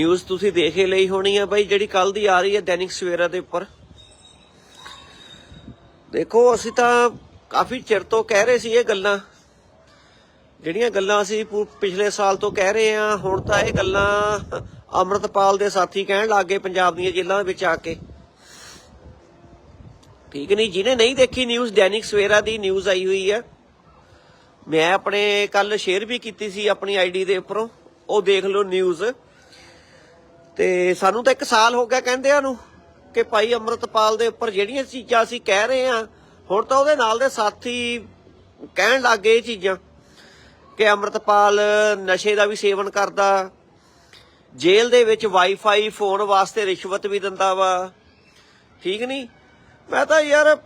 News ਤੁਸੀਂ ਦੇਖ ਹੀ ਲਈ ਹੋਣੀ ਆ ਬਾਈ, ਜਿਹੜੀ ਕੱਲ ਦੀ ਆ ਰਹੀ ਹੈ ਦੈਨਿਕ ਸਵੇਰਾ ਦੇ ਉੱਪਰ। ਦੇਖੋ, ਅਸੀਂ ਤਾਂ ਕਾਫੀ ਚਿਰ ਤੋਂ ਕਹਿ ਰਹੇ ਸੀ ਇਹ ਗੱਲਾਂ। ਜਿਹੜੀਆਂ ਗੱਲਾਂ ਅਸੀਂ ਪਿਛਲੇ ਸਾਲ ਤੋਂ ਕਹਿ ਰਹੇ ਆ, ਹੁਣ ਤਾਂ ਇਹ ਗੱਲਾਂ ਅਮਰਤਪਾਲ ਦੇ ਸਾਥੀ ਕਹਿਣ ਲੱਗ ਗਏ ਪੰਜਾਬ ਦੀਆਂ ਜੇਲ੍ਹਾਂ ਵਿੱਚ ਆ ਕੇ। ਠੀਕ ਨਹੀਂ, ਜਿਹਨੇ ਨਹੀਂ ਦੇਖੀ ਨਿਊਜ਼ ਦੈਨਿਕ ਸਵੇਰਾ ਦੀ ਨਿਊਜ਼ ਆਈ ਹੋਈ ਆ। ਮੈਂ ਆਪਣੇ ਕੱਲ ਸ਼ੇਅਰ ਵੀ ਕੀਤੀ ਸੀ ਆਪਣੀ ਆਈਡੀ ਦੇ ਉੱਪਰੋਂ। ਉਹ ਦੇਖ ਲਓ ਨਿਊਜ਼ ਤੇ ਸਾਨੂੰ ਤਾਂ ਇੱਕ ਸਾਲ ਹੋ ਗਿਆ ਕਹਿੰਦਿਆਂ ਨੂੰ ਕਿ ਭਾਈ ਅਮਰਤਪਾਲ ਦੇ ਉੱਪਰ ਜਿਹੜੀਆਂ ਚੀਜ਼ਾਂ ਅਸੀਂ ਕਹਿ ਰਹੇ ਆ, ਹੁਣ ਤਾਂ ਉਹਦੇ ਨਾਲ ਦੇ ਸਾਥੀ ਕਹਿਣ ਲੱਗ ਗਏ ਇਹ ਚੀਜ਼ਾਂ ਕਿ ਅਮਰਤਪਾਲ ਨਸ਼ੇ ਦਾ ਵੀ ਸੇਵਨ ਕਰਦਾ, ਜੇਲ੍ਹ ਦੇ ਵਿੱਚ ਵਾਈਫਾਈ ਫੋਨ ਵਾਸਤੇ ਰਿਸ਼ਵਤ ਵੀ ਦਿੰਦਾ ਵਾ, ਠੀਕ ਨਹੀਂ ਮੈਂ ਤਾਂ ਯਾਰ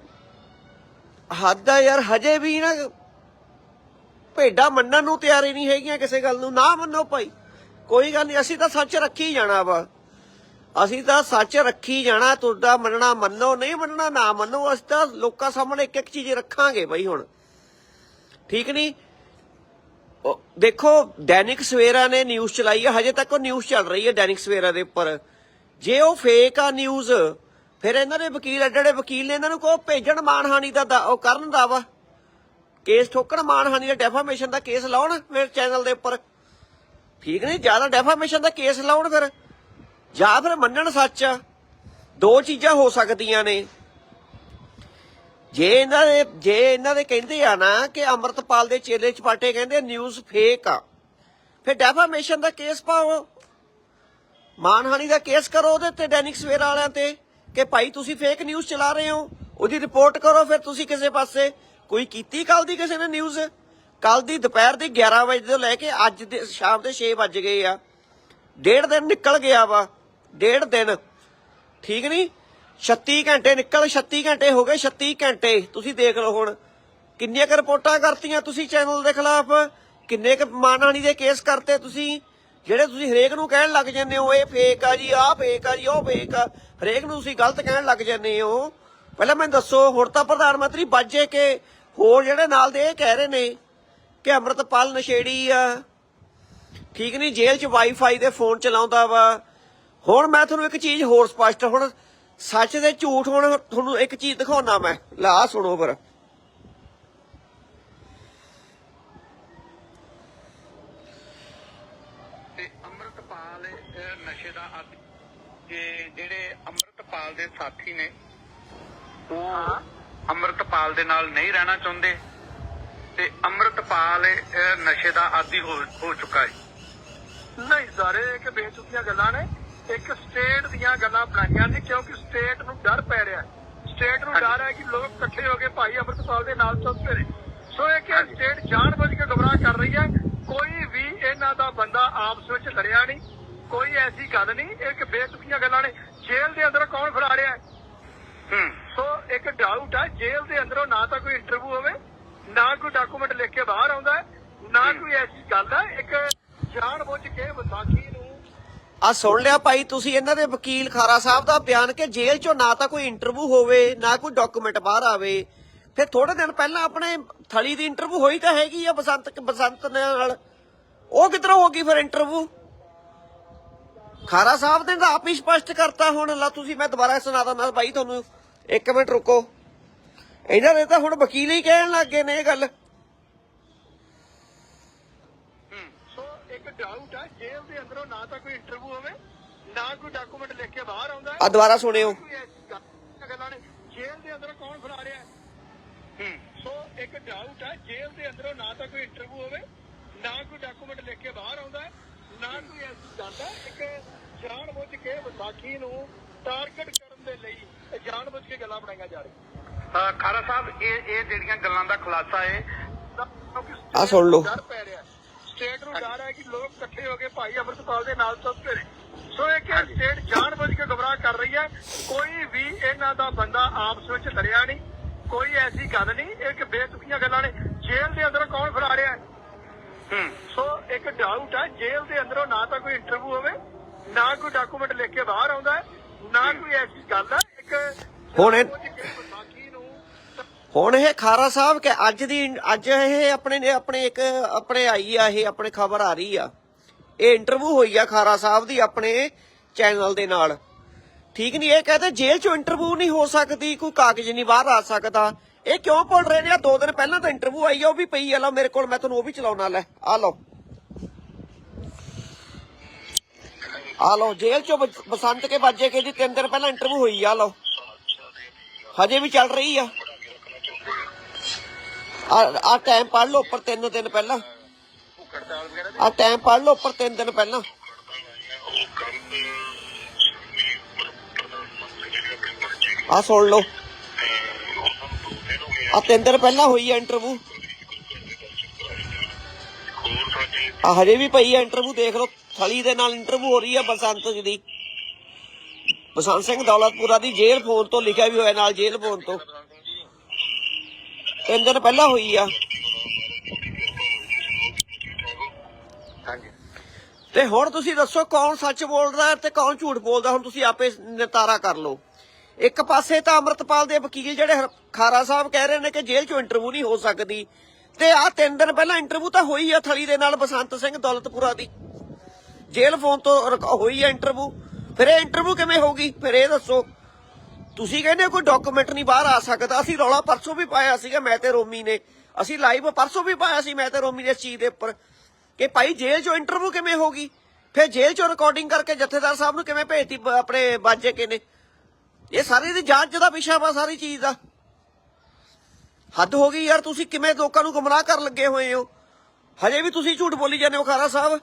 ਹੱਦ ਆ ਯਾਰ, ਹਜੇ ਵੀ ਨਾ ਭੇਡਾਂ ਮੰਨਣ ਨੂੰ ਤਿਆਰੀ ਨਹੀਂ ਹੈਗੀਆਂ ਕਿਸੇ ਗੱਲ ਨੂੰ, ਨਾ ਮੰਨੋ ਭਾਈ। ਕੋਈ ਗੱਲ ਨਹੀਂ, ਅਸੀਂ ਤਾਂ ਸੱਚ ਰੱਖੀ ਜਾਣਾ ਵਾ। ਅਸੀਂ ਤਾਂ ਸੱਚ ਰੱਖੀ ਜਾਣਾ, ਤੁਹਾਡਾ ਮੰਨਣਾ ਮੰਨੋ, ਨਹੀਂ ਮੰਨਣਾ ਨਾ ਮੰਨੋ, ਅਸੀਂ ਤਾਂ ਲੋਕਾਂ ਸਾਹਮਣੇ ਇੱਕ ਇੱਕ ਚੀਜ਼ ਰੱਖਾਂਗੇ ਬਈ ਹੁਣ। ਠੀਕ ਨਹੀਂ? ਦੇਖੋ, ਦੈਨਿਕ ਸਵੇਰਾ ਨੇ ਨਿਊਜ਼ ਚਲਾਈ ਹੈ ਹਜੇ ਤੱਕ ਉਹ ਨਿਊਜ਼ ਚੱਲ ਰਹੀ ਹੈ ਦੈਨਿਕ ਸਵੇਰਾ ਦੇ ਉੱਪਰ। ਜੇ ਉਹ ਫੇਕ ਆ ਨਿਊਜ਼, ਫਿਰ ਇਹਨਾਂ ਦੇ ਵਕੀਲ, ਐਡੇ ਐਡੇ ਵਕੀਲ ਨੇ ਇਹਨਾਂ ਨੂੰ ਕੋ ਭੇਜਣ ਮਾਨਹਾਨੀ ਦਾ ਉਹ ਕਰਨ ਦਾ ਵਾ। ਕੇਸ ਠੋਕਣ ਮਾਨਹਾਨੀ ਦਾ ਡੈਫਾਮੇਸ਼ਨ ਦਾ ਕੇਸ ਲਾਉਣ ਮੇਰੇ ਚੈਨਲ ਦੇ ਉੱਪਰ। ਠੀਕ ਨਹੀਂ ਜ਼ਿਆਦਾ ਡੈਫਾਮੇਸ਼ਨ ਦਾ ਕੇਸ ਲਾਉਣ ਫਿਰ। ਜਾਂ ਫਿਰ ਮੰਨਣ ਸੱਚ ਦੋ ਚੀਜ਼ਾਂ ਹੋ ਸਕਦੀਆਂ ਨੇ। ਜੇ ਇਹਨਾਂ ਦੇ ਜੇ ਇਹਨਾਂ ਦੇ ਕਹਿੰਦੇ ਆ ਨਾ ਕਿ ਅਮਰਤਪਾਲ ਦੇ ਚੇਲੇ ਚਪਾਟੇ ਕਹਿੰਦੇ ਨਿਊਜ਼ ਫੇਕ ਆ, ਫਿਰ ਡੈਫਾਮੇਸ਼ਨ ਦਾ ਕੇਸ ਪਾਓ। ਮਾਨਹਾਨੀ ਦਾ ਕੇਸ ਕਰੋ ਉਹਦੇ ਤੇ ਦੈਨਿਕ ਸਵੇਰਾ ਵਾਲਿਆਂ ਤੇ ਕਿ ਭਾਈ ਤੁਸੀਂ ਫੇਕ ਨਿਊਜ਼ ਚਲਾ ਰਹੇ ਹੋ। ਉਹਦੀ ਰਿਪੋਰਟ ਕਰੋ ਫਿਰ ਤੁਸੀਂ ਕਿਸੇ ਪਾਸੇ। ਕੋਈ ਕੀਤੀ ਕੱਲ ਦੀ ਕਿਸੇ ਨੇ ਨਿਊਜ਼ ਕੱਲ ਦੀ ਦੁਪਹਿਰ ਦੀ 11 ਵਜੇ ਤੋਂ ਲੈ ਕੇ ਅੱਜ ਦੇ ਸ਼ਾਮ ਦੇ 6 ਵੱਜ ਗਏ ਆ। ਡੇਢ ਦਿਨ ਨਿਕਲ ਗਿਆ ਵਾ। ਡੇਢ ਦਿਨ। ਠੀਕ ਨਹੀਂ 36 ਘੰਟੇ ਨਿਕਲ 36 ਘੰਟੇ ਹੋ ਗਏ 36 ਘੰਟੇ। ਤੁਸੀਂ ਦੇਖ ਲਓ ਹੁਣ, ਕਿੰਨੀਆਂ ਕੁ ਰਿਪੋਰਟਾਂ ਕਰਤੀਆਂ ਤੁਸੀਂ ਚੈਨਲ ਦੇ ਖਿਲਾਫ? ਕਿੰਨੇ ਕੁ ਮਾਨਹਾਨੀ ਦੇ ਕੇਸ ਕਰਤੇ ਤੁਸੀਂ? ਜਿਹੜੇ ਤੁਸੀਂ ਹਰੇਕ ਨੂੰ ਕਹਿਣ ਲੱਗ ਜਾਂਦੇ ਹੋ, ਇਹ ਫੇਕ ਆ ਜੀ, ਆਹ ਫੇਕ ਆ ਜੀ, ਉਹ ਫੇਕ ਆ। ਹਰੇਕ ਨੂੰ ਤੁਸੀਂ ਗਲਤ ਕਹਿਣ ਲੱਗ ਜਾਂਦੇ ਹੋ। ਪਹਿਲਾਂ ਮੈਨੂੰ ਦੱਸੋ, ਹੁਣ ਤਾਂ ਪ੍ਰਧਾਨ ਮੰਤਰੀ ਬਾਜੇ ਕੇ ਹੋਰ ਜਿਹੜੇ ਨਾਲ ਦੇ ਇਹ ਕਹਿ ਰਹੇ ਨੇ। ਕਿ ਅੰਮ੍ਰਿਤਪਾਲ ਨਸ਼ੇੜੀ ਆ। ਠੀਕ ਨਹੀਂ ਜੇਲ੍ਹ 'ਚ ਵਾਈਫਾਈ ਦੇ ਫੋਨ ਚਲਾਉਂਦਾ ਵਾ। ਹੁਣ ਮੈਂ ਤੁਹਾਨੂੰ ਇੱਕ ਚੀਜ਼ ਹੋਰ ਸਪਸ਼ਟ ਹੁਣ ਸੱਚ ਤੇ ਝੂਠ ਹੁਣ ਤੁਹਾਨੂੰ ਇੱਕ ਚੀਜ਼ ਦਿਖਾਉਣਾ ਮੈਂ। ਲਾ ਸੁਣੋ ਫਿਰ। ਤੇ ਅੰਮ੍ਰਿਤਪਾਲ ਇਹ ਨਸ਼ੇ ਦਾ ਆਦੀ ਤੇ ਜਿਹੜੇ ਅੰਮ੍ਰਿਤਪਾਲ ਦੇ ਸਾਥੀ ਨੇ ਉਹ ਅੰਮ੍ਰਿਤਪਾਲ ਦੇ ਨਾਲ ਨਹੀਂ ਰਹਿਣਾ ਚਾਹੁੰਦੇ। ਤੇ ਅੰਮ੍ਰਿਤਪਾਲ ਨਸ਼ੇ ਦਾ ਆਦੀ ਹੋ ਚੁੱਕਾ ਹੈ। ਨਹੀਂ ਸਾਰੇ ਇੱਕ ਬੇਚੁਕੀਆਂ ਗੱਲਾਂ ਨੇ। ਇੱਕ ਸਟੇਟ ਦੀਆਂ ਗੱਲਾਂ ਬਣਾਈਆਂ ਨੇ ਕਿਉਂਕਿ ਸਟੇਟ ਨੂੰ ਡਰ ਪੈ ਰਿਹਾ ਸਟੇਟ ਨੂੰ ਡਰ ਹੈ ਕਿ ਲੋਕ ਇਕੱਠੇ ਹੋ ਕੇ ਭਾਈ ਅੰਮ੍ਰਿਤਪਾਲ ਦੇ ਨਾਲ ਚੱਲਦੇ ਨੇ। ਸੋ ਇਹ ਕਿ ਸਟੇਟ ਜਾਣਬੁੱਝ ਕੇ ਗਮਰਾਹ ਕਰ ਰਹੀ ਹੈ। ਕੋਈ ਵੀ ਇਹਨਾਂ ਦਾ ਬੰਦਾ ਆਪਸ ਵਿੱਚ ਲੜਿਆ ਨਹੀਂ। ਕੋਈ ਐਸੀ ਗੱਲ ਨਹੀਂ ਇਹ ਕਿ ਬੇਚੁਕੀਆਂ ਗੱਲਾਂ ਨੇ। ਜੇਲ੍ਹ ਦੇ ਅੰਦਰ ਕੌਣ ਫੜਾ ਰਿਹਾ ਹੈ? ਹੂੰ। ਸੋ ਇੱਕ ਡਾਊਟ ਹੈ ਜੇਲ੍ਹ ਦੇ ਅੰਦਰੋਂ ਨਾ ਤਾਂ ਕੋਈ ਇੰਟਰਵਿਊ ਹੋਵੇ ਨਾ ਕੋਈ ਡਾਕੂਮੈਂਟ ਲਿਖ ਕੇ ਬਾਹਰ ਆਉਂਦਾ ਨਾ ਕੋਈ ਐਸੀ ਗੱਲ ਹੈ ਇੱਕ ਜਾਣਬੁੱਝ ਕੇ ਵਿਸਾਖੀ ਨੂੰ ਆ ਸੁਣ ਲਿਆ ਭਾਈ ਤੁਸੀਂ ਇਹਨਾਂ ਦੇ ਵਕੀਲ ਖਾਰਾ ਸਾਹਿਬ ਦਾ ਬਿਆਨ ਕਿ ਜੇਲ੍ਹ 'ਚੋਂ ਨਾ ਤਾਂ ਕੋਈ ਇੰਟਰਵਿਊ ਹੋਵੇ ਨਾ ਕੋਈ ਡਾਕੂਮੈਂਟ ਬਾਹਰ ਆਵੇ। ਫਿਰ ਥੋੜੇ ਦਿਨ ਪਹਿਲਾਂ ਆਪਣੇ ਥਲੀ ਦੀ ਇੰਟਰਵਿਊ ਹੋਈ ਤਾਂ ਹੈਗੀ ਆ ਬਸੰਤ ਬਸੰਤ ਨਾਲ। ਉਹ ਕਿਧਰੋਂ ਹੋ ਗਈ ਫਿਰ ਇੰਟਰਵਿਊ ਖਾਰਾ ਸਾਹਿਬ ਨੇ ਤਾਂ ਆਪ ਹੀ ਸਪਸ਼ਟ ਕਰਤਾ ਹੁਣ ਲਾ ਤੁਸੀਂ ਮੈਂ ਦੁਬਾਰਾ ਸੁਣਾ ਦਿੰਦਾ ਭਾਈ ਤੁਹਾਨੂੰ। ਇੱਕ ਮਿੰਟ ਰੁਕੋ। ਇਹਨਾਂ ਦੇ ਤਾਂ ਹੁਣ ਵਕੀਲ ਹੀ ਕਹਿਣ ਲੱਗ ਗਏ ਨੇ ਇਹ ਗੱਲ। ਸੋ ਇੱਕ ਡਾਊਟ ਹੈ ਜੇਲ੍ਹ ਦੇ ਅੰਦਰੋਂ ਨਾ ਤਾਂ ਕੋਈ ਇੰਟਰਵਿਊ ਹੋਵੇ ਨਾ ਕੋਈ ਡਾਕੂਮੈਂਟ ਲਿਖ ਕੇ ਬਾਹਰ ਆਉਂਦਾ ਹੈ। ਆ ਦੁਬਾਰਾ ਸੁਣਿਓ। ਕੋਈ ਐਸੀ ਗੱਲ- ਗੱਲਾਂ ਨੇ। ਜੇਲ੍ਹ ਦੇ ਅੰਦਰੋਂ ਕੌਣ ਫੜਾ ਰਿਹਾ ਹੈ? ਹੂੰ। ਸੋ ਇੱਕ ਡਾਊਟ ਹੈ ਜੇਲ੍ਹ ਦੇ ਅੰਦਰੋਂ ਨਾ ਤਾਂ ਕੋਈ ਇੰਟਰਵਿਊ ਹੋਵੇ ਨਾ ਕੋਈ ਡਾਕੂਮੈਂਟ ਲਿਖ ਕੇ ਬਾਹਰ ਆਉਂਦਾ ਹੈ ਨਾ ਕੋਈ ਹੈ ਇੱਕ ਜਾਣਬੁੱਝ ਕੇ ਵਿਸਾਖੀ ਨੂੰ ਟਾਰਗੇਟ ਕਰਨ ਦੇ ਲਈ ਇਹ ਜਾਣਬੁੱਝ ਕੇ ਗੱਲਾਂ ਬਣਾਈਆਂ ਜਾ ਰਹੀਆਂ। ਖਾਰਾ ਸਾਹਿਬ ਇਹ ਇਹ ਜਿਹੜੀਆਂ ਗੱਲਾਂ ਦਾ ਖੁਲਾਸਾ ਹੈ ਆਹ ਸੁਣ ਲਓ। ਡਰ ਪੈ ਰਿਹਾ। ਸਟੇਟ ਨੂੰ ਡਰ ਹੈ ਕਿ ਲੋਕ ਇਕੱਠੇ ਹੋ ਕੇ ਭਾਈ ਅੰਮ੍ਰਿਤਪਾਲ ਦੇ ਨਾਲ ਚੱਲਦੇ ਨੇ। ਸੋ ਇਹ ਕਿ ਸਟੇਟ ਜਾਣਬੁੱਝ ਕੇ ਗਮਰਾਹ ਕਰ ਰਹੀ ਹੈ। ਕੋਈ ਵੀ ਇਹਨਾਂ ਦਾ ਬੰਦਾ ਆਪਸ ਵਿੱਚ ਲੜਿਆ ਨਹੀਂ। ਕੋਈ ਐਸੀ ਗੱਲ ਨਹੀਂ। ਇਹ ਕਿ ਬੇਤੁਕੀਆਂ ਗੱਲਾਂ ਨੇ। ਜੇਲ੍ਹ ਦੇ ਅੰਦਰ ਕੌਣ ਫੜਾ ਰਿਹਾ ਹੈ? ਸੋ ਇੱਕ ਡਾਊਟ ਹੈ ਜੇਲ੍ਹ ਦੇ ਅੰਦਰੋਂ ਨਾ ਤਾਂ ਕੋਈ ਇੰਟਰਵਿਊ ਹੋਵੇ ਨਾ ਕੋਈ ਡਾਕੂਮੈਂਟ ਲਿਖ ਕੇ ਬਾਹਰ ਆਉਂਦਾ ਹੈ ਨਾ ਕੋਈ ਐਸੀ ਗੱਲ ਹੈ। ਇੱਕ ਹੁਣ ਇਹ- ਜਾਣਬੁੱਝ ਕੇ ਵਿਸਾਖੀ ਨੂੰ ਹੁਣ ਇਹ ਖਾਰਾ ਸਾਹਿਬ ਕਿ ਅੱਜ ਦੀ, ਅੱਜ ਇਹ ਆਪਣੇ ਆਪਣੇ ਇੱਕ, ਆਪਣੇ ਆਈ ਆ, ਇਹ ਆਪਣੇ ਖਬਰ ਆ ਰਹੀ ਆ। ਇਹ ਇੰਟਰਵਿਊ ਹੋਈ ਆ ਖਾਰਾ ਸਾਹਿਬ ਦੀ ਆਪਣੇ ਚੈਨਲ ਦੇ ਨਾਲ। ਠੀਕ ਨਹੀਂ, ਇਹ ਕਹਿੰਦੇ ਜੇਲ੍ਹ ਚੋਂ ਇੰਟਰਵਿਊ ਨਹੀਂ ਹੋ ਸਕਦੀ, ਕੋਈ ਕਾਗਜ਼ ਨਹੀਂ ਬਾਹਰ ਆ ਸਕਦਾ। ਇਹ ਕਿਉਂ ਬੋਲ ਰਹੇ ਨੇ? ਆ ਦੋ ਦਿਨ ਪਹਿਲਾਂ ਤਾਂ ਇੰਟਰਵਿਊ ਆਈ ਆ, ਉਹ ਵੀ ਪਈ ਆ। ਲਓ ਮੇਰੇ ਕੋਲ, ਮੈਂ ਤੁਹਾਨੂੰ ਉਹ ਵੀ ਚਲਾਉਣਾ, ਲੈ, ਆ ਲਓ। ਆ ਲਓ, ਜੇਲ੍ਹ ਚੋਂ ਬਸੰਤ ਕੇ ਬਾਜੇ ਕੇ ਦੀ ਤਿੰਨ ਦਿਨ ਪਹਿਲਾਂ ਇੰਟਰਵਿਊ ਹੋਈ ਆ, ਲਓ। ਹਜੇ ਵੀ ਚੱਲ ਰਹੀ ਆ। ਆ ਟਾਈਮ ਪੜ ਲਓ, ਉੱਪਰ ਤਿੰਨ ਦਿਨ ਪਹਿਲਾਂ। ਆ ਟਾਈਮ ਪੜ ਲਓ, ਉੱਪਰ ਤਿੰਨ ਦਿਨ ਪਹਿਲਾਂ। ਆ ਸੁਣ ਲਓ। ਆ ਤਿੰਨ ਦਿਨ ਪਹਿਲਾਂ ਹੋਈ ਆ ਇੰਟਰਵਿਊ ਆ ਹਜੇ ਵੀ ਪਈ ਆ ਇੰਟਰਵਿਊ ਦੇਖ ਲਓ। ਥਲੀ ਦੇ ਨਾਲ ਇੰਟਰਵਿਊ ਹੋ ਰਹੀ ਹੈ ਬਸੰਤ ਜੀ ਦੀ। ਬਸੰਤ ਸਿੰਘ ਦੌਲਤਪੁਰਾ ਦੀ ਜੇਲ੍ਹ ਫੋਨ ਤੋਂ ਲਿਖਿਆ ਵੀ ਹੋਇਆ ਨਾਲ ਜੇਲ੍ਹ ਫੋਨ ਤੋਂ। ਤਿੰਨ ਦਿਨ ਪਹਿਲਾਂ ਹੋਈ ਆ। ਤੇ ਹੁਣ ਤੁਸੀਂ ਦੱਸੋ ਕੌਣ ਸੱਚ ਬੋਲਦਾ ਤੇ ਕੌਣ ਝੂਠ ਬੋਲਦਾ? ਹੁਣ ਤੁਸੀਂ ਆਪੇ ਨਿਤਾਰਾ ਕਰ ਲਓ। ਇੱਕ ਪਾਸੇ ਤਾਂ ਅਮਰਤਪਾਲ ਦੇ ਵਕੀਲ ਜਿਹੜੇ ਖਾਰਾ ਸਾਹਿਬ ਕਹਿ ਰਹੇ ਨੇ ਕਿ ਜੇਲ੍ਹ 'ਚੋਂ ਇੰਟਰਵਿਊ ਨਹੀਂ ਹੋ ਸਕਦੀ। ਤੇ ਆ ਤਿੰਨ ਦਿਨ ਪਹਿਲਾਂ ਇੰਟਰਵਿਊ ਤਾਂ ਹੋਈ ਆ ਥਲੀ ਦੇ ਨਾਲ ਬਸੰਤ ਸਿੰਘ ਦੌਲਤਪੁਰਾ ਦੀ। ਜੇਲ੍ਹ ਫੋਨ ਤੋਂ ਹੋਈ ਆ ਇੰਟਰਵਿਊ ਫਿਰ ਇਹ ਇੰਟਰਵਿਊ ਕਿਵੇਂ ਹੋਊਗੀ? ਫਿਰ ਇਹ ਦੱਸੋ। ਤੁਸੀਂ ਕਹਿੰਦੇ ਹੋ ਕੋਈ ਡਾਕੂਮੈਂਟ ਨਹੀਂ ਬਾਹਰ ਆ ਸਕਦਾ। ਅਸੀਂ ਰੌਲਾ ਪਰਸੋਂ ਵੀ ਪਾਇਆ ਸੀਗਾ, ਮੈਂ ਤੇ ਰੋਮੀ ਨੇ। ਅਸੀਂ ਲਾਈਵ ਪਰਸੋਂ ਵੀ ਪਾਇਆ ਸੀ, ਮੈਂ ਤੇ ਰੋਮੀ ਨੇ ਇਸ ਚੀਜ਼ ਦੇ ਉੱਪਰ। ਕਿ ਭਾਈ ਜੇਲ੍ਹ 'ਚੋਂ ਇੰਟਰਵਿਊ ਕਿਵੇਂ ਹੋਗੀ ਫਿਰ ਜੇਲ੍ਹ 'ਚੋਂ ਰਿਕਾਰਡਿੰਗ ਕਰਕੇ ਜਥੇਦਾਰ ਸਾਹਿਬ ਨੂੰ ਕਿਵੇਂ ਭੇਜਤੀ ਆਪਣੇ ਬਾਜੇ ਕੇ ਨੇ? ਇਹ ਸਾਰੀ ਦੀ ਜਾਂਚ ਦਾ ਵਿਸ਼ਾ ਵਾ ਸਾਰੀ ਚੀਜ਼ ਦਾ। ਹੱਦ ਹੋ ਗਈ ਯਾਰ, ਤੁਸੀਂ ਕਿਵੇਂ ਲੋਕਾਂ ਨੂੰ ਗੁੰਮਰਾਹ ਕਰਨ ਲੱਗੇ ਹੋਏ ਹੋ? ਹਜੇ ਵੀ ਤੁਸੀਂ ਝੂਠ ਬੋਲੀ ਜਾਂਦੇ ਹੋ, ਖਾਰਾ ਸਾਹਿਬ,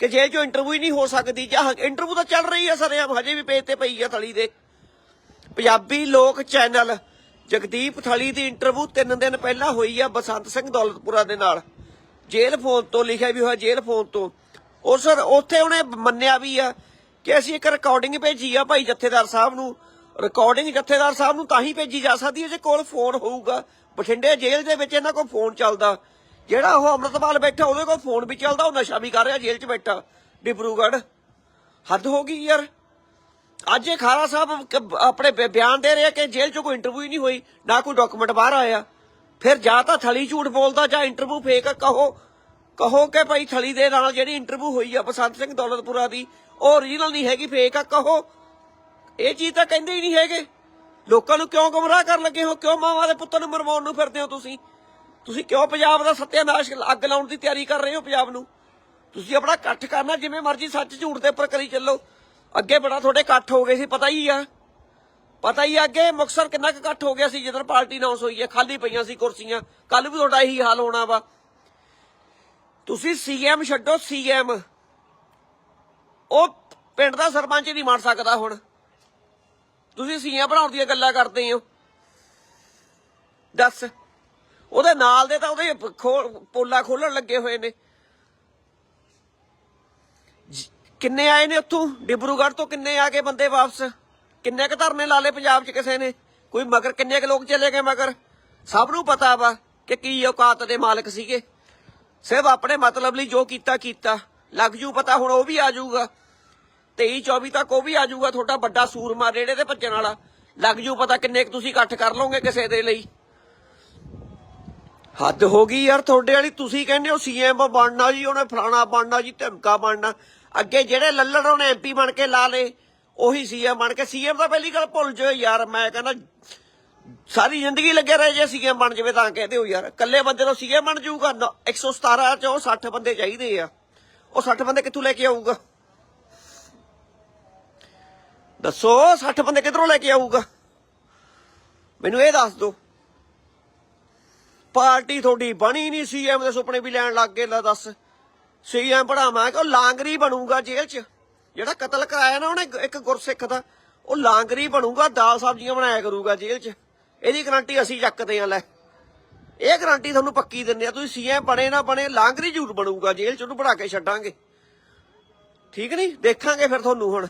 ਕਿ ਜੇਲ੍ਹ 'ਚੋਂ ਇੰਟਰਵਿਊ ਹੀ ਨਹੀਂ ਹੋ ਸਕਦੀ ਜਾਂ ਇੰਟਰਵਿਊ ਤਾਂ ਚੱਲ ਰਹੀ ਹੈ ਸਰ ਹਜੇ ਵੀ ਪੇਜ ਤੇ ਪਈ ਆ ਥਲੀ ਦੇ। ਪੰਜਾਬੀ ਲੋਕ ਚੈਨਲ ਜਗਦੀਪ ਥਲੀ ਦੀ ਇੰਟਰਵਿਊ ਤਿੰਨ ਦਿਨ ਪਹਿਲਾਂ ਹੋਈ ਆ ਬਸੰਤ ਸਿੰਘ ਦੌਲਤਪੁਰਾ ਦੇ ਨਾਲ। ਜੇਲ੍ਹ ਫੋਨ ਤੋਂ ਲਿਖਿਆ ਵੀ ਹੋਇਆ ਜੇਲ੍ਹ ਫੋਨ ਤੋਂ। ਉਹ ਸਰ, ਉੱਥੇ ਉਹਨੇ ਮੰਨਿਆ ਵੀ ਆ ਕਿ ਅਸੀਂ ਇੱਕ ਰਿਕਾਰਡਿੰਗ ਭੇਜੀ ਆ ਭਾਈ ਜਥੇਦਾਰ ਸਾਹਿਬ ਨੂੰ। ਰਿਕਾਰਡਿੰਗ ਜਥੇਦਾਰ ਸਾਹਿਬ ਨੂੰ ਤਾਂ ਹੀ ਭੇਜੀ ਜਾ ਸਕਦੀ ਹੈ ਜੇ ਕੋਲ ਫੋਨ ਹੋਊਗਾ। ਬਠਿੰਡੇ ਜੇਲ੍ਹ ਦੇ ਵਿੱਚ ਇਹਨਾਂ ਕੋਲ ਫੋਨ ਚੱਲਦਾ। ਜਿਹੜਾ ਉਹ ਅੰਮ੍ਰਿਤਪਾਲ ਬੈਠਾ, ਉਹਦੇ ਕੋਲ ਫੋਨ ਵੀ ਚੱਲਦਾ, ਉਹ ਨਸ਼ਾ ਵੀ ਕਰ ਰਿਹਾ ਜੇਲ੍ਹ 'ਚ ਬੈਠਾ। ਡਿਬਰੂਗੜ੍ਹ। ਹੱਦ ਹੋ ਗਈ ਯਾਰ। ਅੱਜ ਇਹ ਖਾਰਾ ਸਾਹਿਬ ਆਪਣੇ ਬਿ- ਬਿਆਨ ਦੇ ਰਿਹਾ ਕਿ ਜੇਲ੍ਹ 'ਚੋਂ ਕੋਈ ਇੰਟਰਵਿਊ ਨਹੀਂ ਹੋਈ, ਨਾ ਕੋਈ ਡਾਕੂਮੈਂਟ ਬਾਹਰ ਆਇਆ। ਫਿਰ ਜਾਂ ਤਾਂ ਥਲੀ ਝੂਠ ਬੋਲਦਾ ਜਾਂ ਇੰਟਰਵਿਊ ਫੇਕ ਕਹੋ ਕਹੋ ਕਿ ਭਾਈ ਥਲੀ ਦੇ ਨਾਲ ਜਿਹੜੀ ਇੰਟਰਵਿਊ ਹੋਈ ਆ ਬਸੰਤ ਸਿੰਘ ਦੌਲਤਪੁਰਾ ਦੀ, ਉਹ ਓਰੀਜਨਲ ਨਹੀਂ ਹੈਗੀ ਫੇਕ ਆ, ਕਹੋ। ਇਹ ਚੀਜ਼ ਤਾਂ ਕਹਿੰਦੇ ਹੀ ਨਹੀਂ ਹੈਗੇ। ਲੋਕਾਂ ਨੂੰ ਕਿਉਂ ਗੁੰਮਰਾਹ ਕਰਨ ਲੱਗੇ ਹੋ? ਕਿਉਂ ਮਾਵਾਂ ਦੇ ਪੁੱਤਾਂ ਨੂੰ ਮਰਵਾਉਣ ਨੂੰ ਫਿਰਦੇ ਹੋ ਤੁਸੀਂ? ਤੁਸੀਂ ਕਿਉਂ ਪੰਜਾਬ ਦਾ ਸੱਤਿਆਨਾਸ਼ ਅੱਗ ਲਾਉਣ ਦੀ ਤਿਆਰੀ ਕਰ ਰਹੇ ਹੋ ਪੰਜਾਬ ਨੂੰ? ਤੁਸੀਂ ਆਪਣਾ ਇਕੱਠ ਕਰਨਾ ਜਿਵੇਂ ਮਰਜ਼ੀ ਸੱਚ ਝੂਠ ਦੇ ਉੱਪਰ ਕਰੀ ਚੱਲੋ। ਅੱਗੇ ਬੜਾ ਤੁਹਾਡੇ ਇਕੱਠ ਹੋ ਗਏ ਸੀ, ਪਤਾ ਹੀ ਆ। ਪਤਾ ਹੀ ਆ ਅੱਗੇ ਮੁਕਸਰ ਕਿੰਨਾ ਕੁ ਇਕੱਠ ਹੋ ਗਿਆ ਸੀ ਜਦੋਂ ਪਾਰਟੀ ਅਨਾਉਂਸ ਹੋਈ ਹੈ ਖਾਲੀ ਪਈਆਂ ਸੀ ਕੁਰਸੀਆਂ। ਕੱਲ ਵੀ ਤੁਹਾਡਾ ਇਹੀ ਹਾਲ ਹੋਣਾ ਵਾ। ਤੁਸੀਂ ਸੀਐਮ ਛੱਡੋ ਸੀਐਮ ਉਹ ਪਿੰਡ ਦਾ ਸਰਪੰਚ ਨਹੀਂ ਮੰਨ ਸਕਦਾ ਹੁਣ। ਤੁਸੀਂ ਸੀਐਮ ਬਣਾਉਣ ਦੀਆਂ ਗੱਲਾਂ ਕਰਦੇ ਹੋ। ਦੱਸ। ਉਹਦੇ ਨਾਲ ਦੇ ਤਾਂ ਉਹਦੇ ਖੋਲ- ਪੋਲਾ ਖੋਲਣ ਲੱਗੇ ਹੋਏ ਨੇ ਜ- ਕਿੰਨੇ ਆਏ ਨੇ ਉੱਥੋਂ? ਡਿਬਰੂਗੜ੍ਹ ਤੋਂ ਕਿੰਨੇ ਆ ਗਏ ਬੰਦੇ ਵਾਪਸ? ਕਿੰਨੇ ਕ ਧਰਨੇ ਲਾ ਲਏ ਪੰਜਾਬ 'ਚ ਕਿਸੇ ਨੇ? ਕੋਈ ਮਗਰ ਕਿੰਨੇ ਕ ਲੋਕ ਚਲੇ ਗਏ ਮਗਰ? ਸਭ ਨੂੰ ਪਤਾ ਵਾ ਕਿ ਕੀ ਔਕਾਤ ਦੇ ਮਾਲਕ ਸੀਗੇ। ਸਿਰਫ ਆਪਣੇ ਮਤਲਬ ਲਈ ਜੋ ਕੀਤਾ ਕੀਤਾ। ਲੱਗ ਜੂ ਪਤਾ ਹੁਣ ਉਹ ਵੀ ਆ ਜਾਊਗਾ। 23 24 ਤੱਕ ਉਹ ਵੀ ਆ ਜਾਊਗਾ ਤੁਹਾਡਾ ਵੱਡਾ ਸੂਰਮਾ ਰੇੜੇ ਤੇ ਭੱਜਣ ਵਾਲਾ। ਲੱਗ ਜੂ ਪਤਾ ਕਿੰਨੇ ਕੁ ਤੁਸੀਂ ਇਕੱਠ ਕਰ ਲਓਗੇ ਕਿਸੇ ਦੇ ਲਈ। ਹੱਦ ਹੋ ਗਈ ਯਾਰ ਤੁਹਾਡੇ ਵਾਲੀ। ਤੁਸੀਂ ਕਹਿੰਦੇ ਹੋ ਸੀਐਮ ਬਣਨਾ ਜੀ, ਉਹਨੇ ਫਲਾਣਾ ਬਣਨਾ ਜੀ, ਧਮਕਾ ਬਣਨਾ। ਅੱਗੇ ਜਿਹੜੇ ਲੱਲੜ ਉਹਨੇ ਐਮਪੀ ਬਣ ਕੇ ਲਾ ਲੇ ਉਹੀ ਸੀਐਮ ਬਣ ਕੇ। ਸੀਐਮ ਤਾਂ ਪਹਿਲੀ ਗੱਲ ਭੁੱਲ ਜਾਓ ਯਾਰ ਮੈਂ ਕਹਿੰਦਾ ਸਾਰੀ ਜ਼ਿੰਦਗੀ ਲੱਗੇ ਰਹੇ ਜੇ ਸੀਐਮ ਬਣ ਜਾਵੇ ਤਾਂ ਕਹਿੰਦੇ ਹੋ ਯਾਰ। ਇਕੱਲੇ ਬੰਦੇ ਤੋਂ ਸੀਐਮ ਬਣ ਜਾਊਗਾ ਨਾ, 117 ਚ ਉਹ 60 ਬੰਦੇ ਚਾਹੀਦੇ ਆ। ਉਹ 60 ਬੰਦੇ ਕਿੱਥੋਂ ਲੈ ਕੇ ਆਊਗਾ? ਦੱਸੋ 60 ਬੰਦੇ ਕਿੱਧਰੋਂ ਲੈ ਕੇ ਆਊਗਾ? ਮੈਨੂੰ ਇਹ ਦੱਸ ਦਿਓ। ਪਾਰਟੀ ਤੁਹਾਡੀ ਬਣੀ ਨਹੀਂ ਸੀਐਮ ਦੇ ਸੁਪਨੇ ਵੀ ਲੈਣ ਲੱਗ ਗਏ ਲੈ ਦੱਸ। ਸੀਐਮ ਬਣਾਵਾਂ ਕਿ ਉਹ ਲਾਂਗਰੀ ਬਣੂਗਾ ਜੇਲ੍ਹ 'ਚ। ਜਿਹੜਾ ਕਤਲ ਕਰਾਇਆ ਨਾ ਉਹਨੇ ਇੱਕ ਗੁਰਸਿੱਖ ਦਾ, ਉਹ ਲਾਂਗਰੀ ਬਣੂਗਾ, ਦਾਲ ਸਬਜ਼ੀਆਂ ਬਣਾਇਆ ਕਰੂਗਾ ਜੇਲ੍ਹ 'ਚ। ਇਹਦੀ ਗਾਰੰਟੀ ਅਸੀਂ ਚੱਕਦੇ ਆ ਲੈ। ਇਹ ਗਾਰੰਟੀ ਤੁਹਾਨੂੰ ਪੱਕੀ ਦਿੰਦੇ ਆ ਤੁਸੀਂ ਸੀਐਮ ਬਣੇ ਨਾ ਬਣੇ, ਲਾਂਗਰੀ ਜ਼ਰੂਰ ਬਣੂਗਾ ਜੇਲ੍ਹ 'ਚ, ਉਹਨੂੰ ਬਣਾ ਕੇ ਛੱਡਾਂਗੇ। ਠੀਕ ਨਹੀਂ? ਦੇਖਾਂਗੇ ਫਿਰ ਤੁਹਾਨੂੰ ਹੁਣ।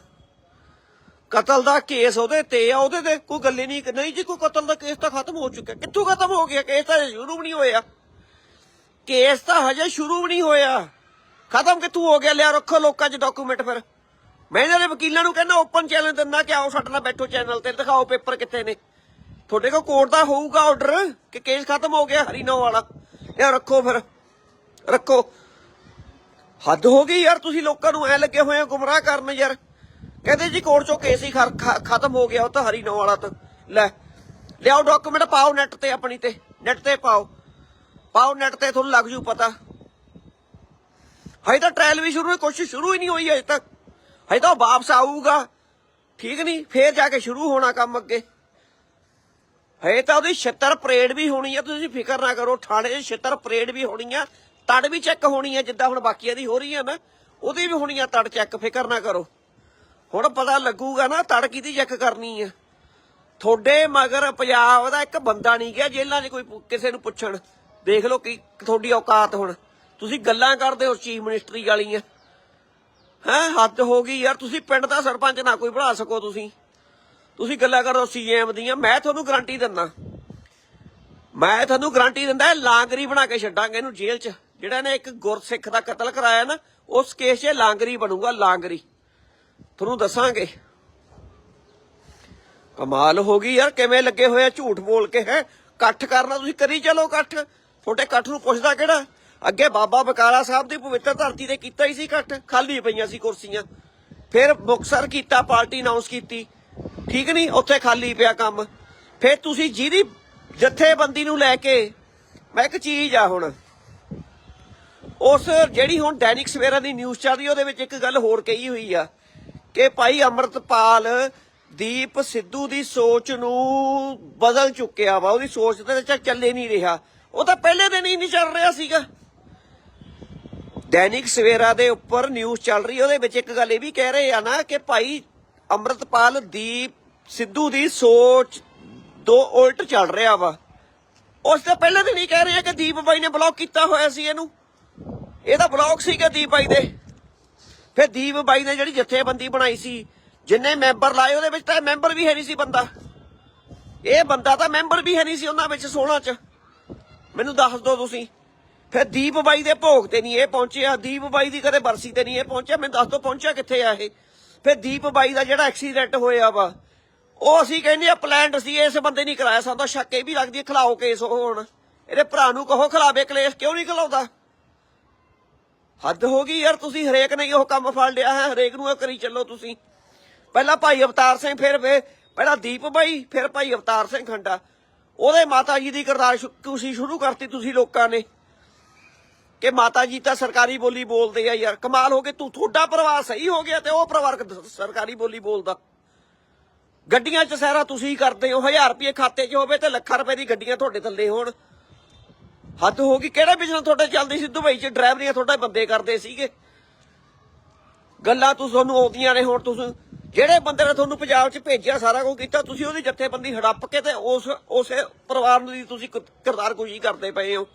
ਕਤਲ ਦਾ ਕੇਸ ਉਹਦੇ ਤੇ ਆ, ਉਹਦੇ ਤੇ ਕੋਈ ਗੱਲ ਹੀ ਨਹੀਂ ਨਹੀਂ ਜੀ, ਕੋਈ ਕਤਲ ਦਾ ਕੇਸ ਤਾਂ ਖਤਮ ਹੋ ਚੁੱਕਿਆ। ਕਿੱਥੋਂ ਖਤਮ ਹੋ ਗਿਆ? ਕੇਸ ਤਾਂ ਸ਼ੁਰੂ ਵੀ ਨਹੀਂ ਹੋਇਆ। ਕੇਸ ਤਾਂ ਹਜੇ ਸ਼ੁਰੂ ਵੀ ਨਹੀਂ ਹੋਇਆ। ਖਤਮ ਕਿੱਥੋਂ ਹੋ ਗਿਆ? ਲਿਆ ਰੱਖੋ ਲੋਕਾਂ 'ਚ ਡਾਕੂਮੈਂਟ ਫਿਰ। ਮੈਂ ਇਹਨਾਂ ਦੇ ਵਕੀਲਾਂ ਨੂੰ ਕਹਿੰਦਾ ਓਪਨ ਚੈਲੰਜ ਦਿੰਦਾ ਕਿ ਆਓ ਸਾਡੇ ਨਾਲ ਬੈਠੋ ਚੈਨਲ ਤੇ, ਦਿਖਾਓ ਪੇਪਰ ਕਿੱਥੇ ਨੇ। ਤੁਹਾਡੇ ਕੋਲ ਕੋਰਟ ਦਾ ਹੋਊਗਾ ਆਰਡਰ ਕਿ ਕੇਸ ਖਤਮ ਹੋ ਗਿਆ? ਹਰੀਨੋ ਵਾਲਾ। ਇਹ ਰੱਖੋ ਫਿਰ। ਰੱਖੋ। ਹੱਦ ਹੋ ਗਈ ਯਾਰ, ਤੁਸੀਂ ਲੋਕਾਂ ਨੂੰ ਐ ਲੱਗੇ ਹੋਏ ਹੋ, ਗੁੰਮਰਾਹ ਕਰਨ ਯਾਰ। ਕਹਿੰਦੇ ਜੀ ਕੋਰਟ ਚੋਂ ਕੇਸ ਹੀ ਖਤਮ ਹੋ ਗਿਆ ਉਹ ਤਾਂ ਹਰੀ ਨੌ ਵਾਲਾ ਤਾਂ। ਲੈ, ਲਿਆਓ ਡਾਕੂਮੈਂਟ ਪਾਓ ਨੈਟ ਤੇ ਆਪਣੀ ਤੇ। ਨੈਟ ਤੇ ਪਾਓ। ਪਾਓ ਨੈਟ ਤੇ, ਤੁਹਾਨੂੰ ਲੱਗ ਜੂ ਪਤਾ। ਹਜੇ ਤਾਂ ਟ੍ਰਾਇਲ ਵੀ ਸ਼ੁਰੂ, ਕੋਸ਼ਿਸ਼ ਸ਼ੁਰੂ ਹੀ ਨਹੀਂ ਹੋਈ ਹਜੇ ਤੱਕ। ਹਜੇ ਤਾਂ ਉਹ ਵਾਪਸ ਆਊਗਾ। ਠੀਕ ਨਹੀਂ, ਫੇਰ ਜਾ ਕੇ ਸ਼ੁਰੂ ਹੋਣਾ ਕੰਮ ਅੱਗੇ। ਹਜੇ ਤਾਂ ਉਹਦੀ ਛਿੱਤਰ ਪਰੇਡ ਵੀ ਹੋਣੀ ਆ, ਤੁਸੀਂ ਫਿਕਰ ਨਾ ਕਰੋ, ਥਾਣੇ 'ਚ ਛਿੱਤਰ ਪਰੇਡ ਵੀ ਹੋਣੀ ਆ, ਤੜ ਵੀ ਚੈੱਕ ਹੋਣੀ ਆ, ਜਿੱਦਾਂ ਹੁਣ ਬਾਕੀਆਂ ਦੀ ਹੋ ਰਹੀ ਆ ਨਾ, ਉਹਦੀ ਵੀ ਹੋਣੀ ਆ ਤੜ ਚੈੱਕ ਫਿਕਰ ਨਾ ਕਰੋ। ਹੁਣ ਪਤਾ ਲੱਗੂਗਾ ਨਾ ਤੜ ਕਿਹਦੀ ਚੈੱਕ ਕਰਨੀ ਆ। ਤੁਹਾਡੇ ਮਗਰ ਪੰਜਾਬ ਦਾ ਇੱਕ ਬੰਦਾ ਨਹੀਂ ਗਿਆ, ਜੇਲ੍ਹਾਂ 'ਚ ਕੋਈ ਕਿਸੇ ਨੂੰ ਪੁੱਛਣ। ਦੇਖ ਲਓ ਕੀ, ਤੁਹਾਡੀ ਔਕਾਤ ਹੁਣ। ਤੁਸੀਂ ਗੱਲਾਂ ਕਰਦੇ ਹੋ ਚੀਫ ਮਿਨਿਸਟਰੀ ਵਾਲੀਆਂ। ਹੈਂ, ਹੱਦ ਹੋ ਗਈ ਯਾਰ, ਤੁਸੀਂ ਪਿੰਡ ਦਾ ਸਰਪੰਚ ਨਾ ਕੋਈ ਬਣਾ ਸਕੋ ਤੁਸੀਂ। ਤੁਸੀਂ ਗੱਲਾਂ ਕਰੋ ਸੀਐਮ ਦੀਆਂ, ਮੈਂ ਤੁਹਾਨੂੰ ਗਾਰੰਟੀ ਦਿੰਦਾ। ਮੈਂ ਤੁਹਾਨੂੰ ਗਾਰੰਟੀ ਦਿੰਦਾ ਲਾਂਗਰੀ ਬਣਾ ਕੇ ਛੱਡਾਂਗੇ ਇਹਨੂੰ ਜੇਲ੍ਹ 'ਚ। ਜਿਹੜਾ ਨੇ ਇੱਕ ਗੁਰਸਿੱਖ ਦਾ ਕਤਲ ਕਰਾਇਆ ਨਾ, ਉਸ ਕੇਸ 'ਚ ਲਾਂਗਰੀ ਬਣੂਗਾ, ਲਾਂਗਰੀ। ਤੁਹਾਨੂੰ ਦੱਸਾਂਗੇ। ਕਮਾਲ ਹੋ ਗਈ ਯਾਰ, ਕਿਵੇਂ ਲੱਗੇ ਹੋਏ ਆ ਝੂਠ ਬੋਲ ਕੇ, ਹੈ? ਇਕੱਠ ਕਰਨਾ ਤੁਸੀਂ ਕਰੀ ਚਲੋ ਇਕੱਠ। ਤੁਹਾਡੇ ਇਕੱਠ ਨੂੰ ਪੁੱਛਦਾ ਕਿਹੜਾ? ਅੱਗੇ ਬਾਬਾ ਬਕਾਲਾ ਸਾਹਿਬ ਦੀ ਪਵਿੱਤਰ ਧਰਤੀ ਤੇ ਕੀਤਾ ਹੀ ਸੀ ਇਕੱਠ, ਖਾਲੀ ਪਈਆਂ ਸੀ ਕੁਰਸੀਆਂ। ਫਿਰ ਮੁਕਸਰ ਕੀਤਾ, ਪਾਰਟੀ ਅਨਾਉਂਸ ਕੀਤੀ। ਠੀਕ ਨਹੀਂ? ਉੱਥੇ ਖਾਲੀ ਪਿਆ ਕੰਮ। ਫਿਰ ਤੁਸੀਂ ਜਿਹਦੀ ਜਥੇਬੰਦੀ ਨੂੰ ਲੈ ਕੇ, ਮੈਂ ਇੱਕ ਚੀਜ਼ ਆ ਹੁਣ। ਉਸ ਜਿਹੜੀ ਹੁਣ ਦੈਨਿਕ ਸਵੇਰਾ ਦੀ ਨਿਊਜ਼ ਚੱਲਦੀ ਰਹੀ ਉਹਦੇ ਵਿੱਚ ਇੱਕ ਗੱਲ ਹੋਰ ਕਹੀ ਹੋਈ ਆ ਕਿ ਭਾਈ ਅਮਰਤਪਾਲ ਦੀਪ ਸਿੱਧੂ ਦੀ ਸੋਚ ਨੂੰ ਬਦਲ ਚੁੱਕਿਆ ਵਾ। ਉਹਦੀ ਸੋਚ ਤੇ ਚੱਲੇ ਨਹੀਂ ਰਿਹਾ। ਉਹ ਤਾਂ ਪਹਿਲੇ ਦਿਨ ਹੀ ਨਹੀਂ ਚੱਲ ਰਿਹਾ ਸੀਗਾ। ਦੈਨਿਕ ਸਵੇਰਾ ਦੇ ਉੱਪਰ ਨਿਊਜ਼ ਚੱਲ ਰਹੀ ਉਹਦੇ ਵਿੱਚ ਇੱਕ ਗੱਲ ਇਹ ਵੀ ਕਹਿ ਰਹੇ ਆ ਨਾ ਕਿ ਭਾਈ ਅਮਰਤਪਾਲ ਦੀਪ ਸਿੱਧੂ ਦੀ ਸੋਚ ਦੋ ਉਲਟ ਚੱਲ ਰਿਹਾ ਵਾ। ਉਸ ਤੋਂ ਪਹਿਲਾਂ ਦਿਨ ਨਹੀਂ ਕਹਿ ਰਹੇ ਕਿ ਦੀਪ ਬਾਈ ਨੇ ਬਲੌਕ ਕੀਤਾ ਹੋਇਆ ਸੀ ਇਹਨੂੰ। ਇਹਦਾ ਬਲੌਕ ਸੀਗਾ ਦੀਪ ਬਾਈ ਦੇ। ਫਿਰ ਦੀਪ ਬਾਈ ਨੇ ਜਿਹੜੀ ਜਥੇਬੰਦੀ ਬਣਾਈ ਸੀ, ਜਿੰਨੇ ਮੈਂਬਰ ਲਾਏ, ਉਹਦੇ ਵਿੱਚ ਤਾਂ ਮੈਂਬਰ ਵੀ ਹੈ ਨਹੀਂ ਸੀ ਬੰਦਾ। ਇਹ ਬੰਦਾ ਤਾਂ ਮੈਂਬਰ ਵੀ ਹੈ ਨਹੀਂ ਸੀ ਉਹਨਾਂ ਵਿੱਚ 16 ਚ। ਮੈਨੂੰ ਦੱਸ ਦਿਓ ਤੁਸੀਂ। ਫਿਰ ਦੀਪ ਬਾਈ ਦੇ ਭੋਗ ਤੇ ਨਹੀਂ ਇਹ ਪਹੁੰਚਿਆ, ਦੀਪ ਬਾਈ ਦੀ ਕਦੇ ਬਰਸੀ ਤੇ ਨਹੀਂ ਇਹ ਪਹੁੰਚਿਆ, ਮੈਨੂੰ ਦੱਸ ਦੋ ਪਹੁੰਚਿਆ ਕਿੱਥੇ ਆ ਇਹ? ਫਿਰ ਦੀਪ ਬਾਈ ਦਾ ਜਿਹੜਾ ਐਕਸੀਡੈਂਟ ਹੋਇਆ ਵਾ, ਉਹ ਅਸੀਂ ਕਹਿੰਦੇ ਆ ਪਲਾਨਡ ਸੀ, ਇਸ ਬੰਦੇ ਨਹੀਂ ਕਰਾਇਆ ਸਾਨੂੰ ਸ਼ੱਕ, ਇਹ ਵੀ ਲੱਗਦੀ ਹੈ ਖਿਲਾਓ ਕੇਸ ਉਹ ਹੁਣ। ਇਹਦੇ ਭਰਾ ਨੂੰ ਕਹੋ ਖਿਲਾਵੇ ਕਲੇਸ਼, ਕਿਉਂ ਨਹੀਂ ਖਿਲਾਉਂਦਾ? ਹੱਦ ਹੋ ਗਈ ਯਾਰ, ਤੁਸੀਂ ਹਰੇਕ ਨੇ ਉਹ ਕੰਮ ਫੜ ਲਿਆ ਹੈ, ਹਰੇਕ ਨੂੰ ਇਹ ਕਰੀ ਚੱਲੋ ਤੁਸੀਂ। ਪਹਿਲਾਂ ਭਾਈ ਅਵਤਾਰ ਸਿੰਘ, ਫਿਰ ਪਹਿਲਾਂ ਦੀਪ ਬਾਈ, ਫਿਰ ਭਾਈ ਅਵਤਾਰ ਸਿੰਘ ਖੰਡਾ। ਉਹਦੇ ਮਾਤਾ ਜੀ ਦੀ ਕਿਰਦਾਰ ਸ਼ੁ- ਸ਼ੁਰੂ ਕਰਤੀ ਤੁਸੀਂ ਲੋਕਾਂ ਨੇ। ਕਿ ਮਾਤਾ ਜੀ ਤਾਂ ਸਰਕਾਰੀ ਬੋਲੀ ਬੋਲਦੇ ਆ ਯਾਰ। ਕਮਾਲ ਹੋ ਗਈ, ਤੂੰ ਤੁਹਾਡਾ ਪਰਿਵਾਰ ਸਹੀ ਹੋ ਗਿਆ ਤੇ ਉਹ ਪਰਿਵਾਰ ਸਰਕਾਰੀ ਬੋਲੀ ਬੋਲਦਾ। ਗੱਡੀਆਂ 'ਚ ਸਹਿਰਾ ਤੁਸੀਂ ਕਰਦੇ ਹੋ 1000 ਰੁਪਏ ਖਾਤੇ 'ਚ ਹੋਵੇ ਤੇ ਲੱਖਾਂ ਰੁਪਏ ਦੀ ਗੱਡੀਆਂ ਤੁਹਾਡੇ ਥੱਲੇ ਹੋਣ। ਹੱਦ ਹੋ ਗਈ, ਕਿਹੜਾ ਬਿਜ਼ਨਸ ਤੁਹਾਡੇ ਚੱਲਦੀ ਸੀ? ਦੁਬਈ 'ਚ ਡਰਾਈਵਰੀਆਂ ਤੁਹਾਡੇ ਬੰਦੇ ਕਰਦੇ ਸੀਗੇ। ਗੱਲਾਂ ਤੂੰ ਤੁਹਾਨੂੰ ਆਉਂਦੀਆਂ ਨੇ, ਹੁਣ ਤੁਸੀਂ ਜਿਹੜੇ ਬੰਦੇ ਨੇ ਤੁਹਾਨੂੰ ਪੰਜਾਬ 'ਚ ਭੇਜਿਆ ਸਾਰਾ ਕੁਝ ਕੀਤਾ, ਤੁਸੀਂ ਉਹਦੀ ਜਥੇਬੰਦੀ ਹੜੱਪ ਕੇ ਤੇ ਉਸ ਉਸੇ ਪਰਿਵਾਰ ਨੂੰ ਦੀ ਤੁਸੀਂ ਕ- ਕਿਰਦਾਰ ਕੁਸ਼ੀ ਕਰਦੇ ਪਏ ਹੋ।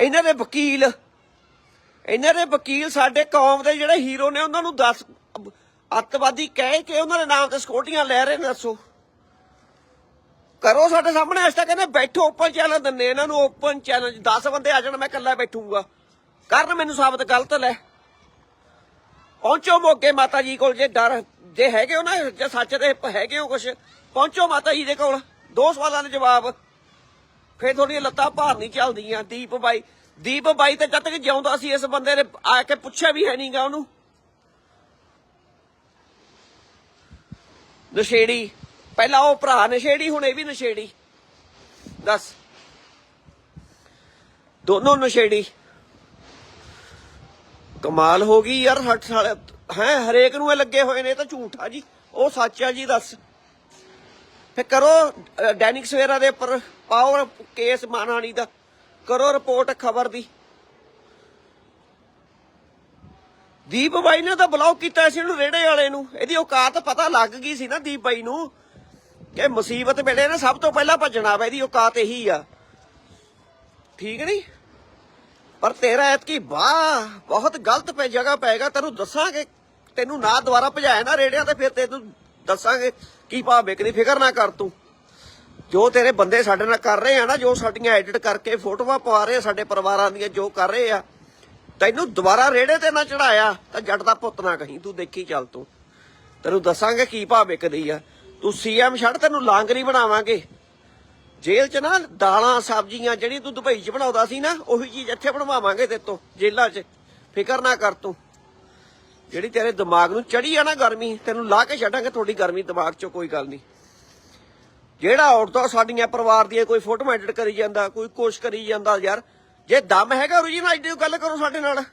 ਇਹਨਾਂ ਦੇ ਵਕੀਲ, ਇਹਨਾਂ ਦੇ ਵਕੀਲ ਸਾਡੇ ਕੌਮ ਦੇ ਜਿਹੜੇ ਹੀਰੋ ਨੇ, ਉਹਨਾਂ ਨੂੰ ਦੱਸ, ਅੱਤਵਾਦੀ ਕਹਿ ਕੇ ਉਹਨਾਂ ਦੇ ਨਾਮ ਤੇ ਸਿਕਿਉਰਟੀਆਂ ਲੈ ਰਹੇ ਨੇ, ਦੱਸੋ। ਕਰੋ ਸਾਡੇ ਸਾਹਮਣੇ ਅੱਜ ਕਹਿੰਦੇ ਬੈਠੋ ਓਪਨ ਚੈਲੰਜ ਦਿੰਨੇ ਇਹਨਾਂ ਨੂੰ ਓਪਨ ਚੈਲੰਜ 10 ਬੰਦੇ ਆ ਜਾਣ, ਮੈਂ ਇਕੱਲਾ ਬੈਠੂਗਾ। ਕਰਨ ਮੈਨੂੰ ਸਾਬਤ ਗਲਤ ਲੈ। ਪਹੁੰਚੋ ਮੋਗੇ ਮਾਤਾ ਜੀ ਕੋਲ, ਜੇ ਡਰ, ਜੇ ਹੈਗੇ ਹੋ ਨਾ, ਜੇ ਸੱਚ ਦੇ ਹੈਗੇ ਹੋ ਕੁਛ, ਪਹੁੰਚੋ ਮਾਤਾ ਜੀ ਦੇ ਕੋਲ। ਦੋ ਸਵਾਲਾਂ ਦੇ ਜਵਾਬ। ਫੇਰ ਤੁਹਾਡੀਆਂ ਲੱਤਾਂ ਭਾਰ ਨਹੀਂ ਚੱਲਦੀਆਂ। ਦੀਪ ਬਾਈ ਦੀਪ ਬਾਈ ਤੇ ਜਦ ਤੱਕ ਜਿਉਂਦਾ ਸੀ, ਇਸ ਬੰਦੇ ਨੇ ਆ ਕੇ ਪੁੱਛਿਆ ਵੀ ਹੈ ਨਹੀਂਗਾ ਉਹਨੂੰ। ਨਸ਼ੇੜੀ, ਪਹਿਲਾਂ ਉਹ ਭਰਾ ਨਸ਼ੇੜੀ, ਹੁਣ ਇਹ ਵੀ ਨਸ਼ੇੜੀ। ਦੱਸ। ਦੋਨੋਂ ਨਸ਼ੇੜੀ। ਕਮਾਲ ਹੋ ਗਈ ਯਾਰ ਹੱਟ ਸਾਲੇ ਹੈ, ਹਰੇਕ ਨੂੰ ਇਹ ਲੱਗੇ ਹੋਏ ਨੇ, ਇਹ ਤਾਂ ਝੂਠ ਆ ਜੀ। ਉਹ ਸੱਚ ਆ ਜੀ, ਦੱਸ। ਫੇ ਕਰੋ ਅ, ਦੈਨਿਕ ਸਵੇਰਾ ਦੇ ਉੱਪਰ ਪਾਓ ਕੇਸ ਮਾਨਹਾਨੀ ਦਾ। ਕਰੋ ਰਿਪੋਰਟ ਖਬਰ ਦੀ। ਦੀਪ ਬਾਈ ਨੇ ਤਾਂ ਬਲੌਕ ਕੀਤਾ ਸੀ ਇਹਨੂੰ ਰੇੜੇ ਵਾਲੇ ਨੂੰ। ਇਹਦੀ ਔਕਾਤ ਪਤਾ ਲੱਗ ਗਈ ਸੀ ਨਾ ਦੀਪ ਬਾਈ ਨੂੰ ਕਿ ਮੁਸੀਬਤ ਵੇਲੇ ਨਾ ਸਭ ਤੋਂ ਪਹਿਲਾਂ ਭੱਜਣਾ ਵਾ ਇਹਦੀ ਔਕਾਤ ਇਹੀ ਆ। ਠੀਕ ਨਹੀਂ? ਪਰ ਤੇਰਾ ਐਤਕੀ ਵਾਹ ਬਹੁਤ ਗਲਤ ਪੈ ਜਗ੍ਹਾ ਪੈਗਾ ਤੈਨੂੰ ਦੱਸਾਂਗੇ ਤੈਨੂੰ ਨਾ ਦੁਬਾਰਾ ਭਜਾਇਆ ਨਾ ਰੇੜਿਆਂ ਤੇ ਫਿਰ ਤੈਨੂੰ ਦੱਸਾਂਗੇ ਕੀ ਭਾਅ ਵਿਕਦੀ ਫਿਕਰ ਨਾ ਕਰ ਤੂੰ। ਜੋ ਤੇਰੇ ਬੰਦੇ ਸਾਡੇ ਨਾਲ ਕਰ ਰਹੇ ਆ ਨਾ, ਜੋ ਸਾਡੀਆਂ ਐਡਿਟ ਕਰਕੇ ਫੋਟੋਆਂ ਪਵਾ ਰਹੇ ਆ ਸਾਡੇ ਪਰਿਵਾਰਾਂ ਦੀਆਂ, ਜੋ ਕਰ ਰਹੇ ਆ, ਤੈਨੂੰ ਦੁਬਾਰਾ ਰੇੜੇ ਤੇ ਨਾ ਚੜਾਇਆ, ਤਾਂ ਜੱਟ ਦਾ ਪੁੱਤ ਨਾ ਕਹੀਂ, ਤੂੰ ਦੇਖੀ ਚੱਲ ਤੂੰ। ਤੈਨੂੰ ਦੱਸਾਂਗੇ ਕੀ ਭਾਅ ਵਿਕਦੀ ਆ। ਤੂੰ ਸੀਐਮ ਛੱਡ, ਤੈਨੂੰ ਲਾਂਗਰੀ ਬਣਾਵਾਂਗੇ। ਜੇਲ੍ਹ 'ਚ ਨਾ ਦਾਲਾਂ, ਸਬਜ਼ੀਆਂ, ਜਿਹੜੀ ਤੂੰ ਦੁਬਈ 'ਚ ਬਣਾਉਂਦਾ ਸੀ ਨਾ, ਉਹੀ ਚੀਜ਼ ਇੱਥੇ ਬਣਵਾਵਾਂਗੇ ਤੇ ਤੋਂ, ਜੇਲ੍ਹਾਂ 'ਚ। ਫਿਕਰ ਨਾ ਕਰ ਤੂੰ। ਜਿਹੜੀ ਤੇਰੇ ਦਿਮਾਗ ਨੂੰ ਚੜੀ ਆ ਨਾ ਗਰਮੀ, ਤੈਨੂੰ ਲਾ ਕੇ ਛੱਡਾਂਗੇ ਤੁਹਾਡੀ ਗਰਮੀ ਦਿਮਾਗ 'ਚੋਂ ਕੋਈ ਗੱਲ ਨਹੀਂ। ਜਿਹੜਾ ਔਰਤਾਂ ਸਾਡੀਆਂ ਪਰਿਵਾਰ ਦੀਆਂ ਕੋਈ ਫੋਟੋ ਐਡਿਟ ਕਰੀ ਜਾਂਦਾ, ਕੋਈ ਕੋਸ਼ ਕਰੀ ਜਾਂਦਾ ਯਾਰ, ਜੇ ਦਮ ਹੈਗਾ ਓਰੀਜਨਲ ਆਈਡੀ ਦੀ ਗੱਲ ਕਰੋ ਸਾਡੇ ਨਾਲ।